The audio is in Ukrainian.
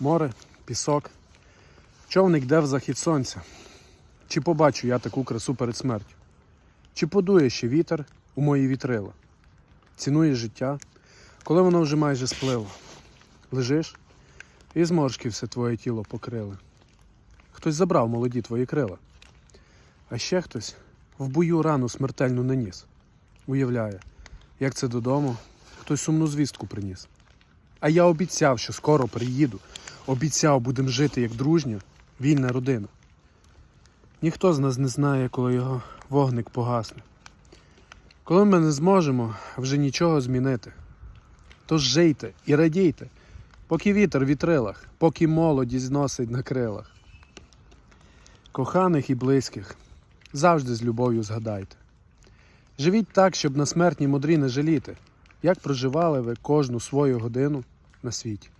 Море, пісок. Човник йде в захід сонця. Чи побачу я таку красу перед смертю? Чи подує ще вітер у мої вітрила? Цінує життя, коли воно вже майже сплило. Лежиш, і зморшки все твоє тіло покрили. Хтось забрав молоді твої крила, а ще хтось в бою рану смертельну наніс. Уявляє, як це додому хтось сумну звістку приніс. А я обіцяв, що скоро приїду. Обіцяв, будем жити як дружня, вільна родина. Ніхто з нас не знає, коли його вогник погасне. Коли ми не зможемо вже нічого змінити. Тож жийте і радійте, поки вітер в вітрилах, поки молодість зносить на крилах. Коханих і близьких завжди з любов'ю згадайте. Живіть так, щоб на смертній мудрі не жаліти, як проживали ви кожну свою годину на світі.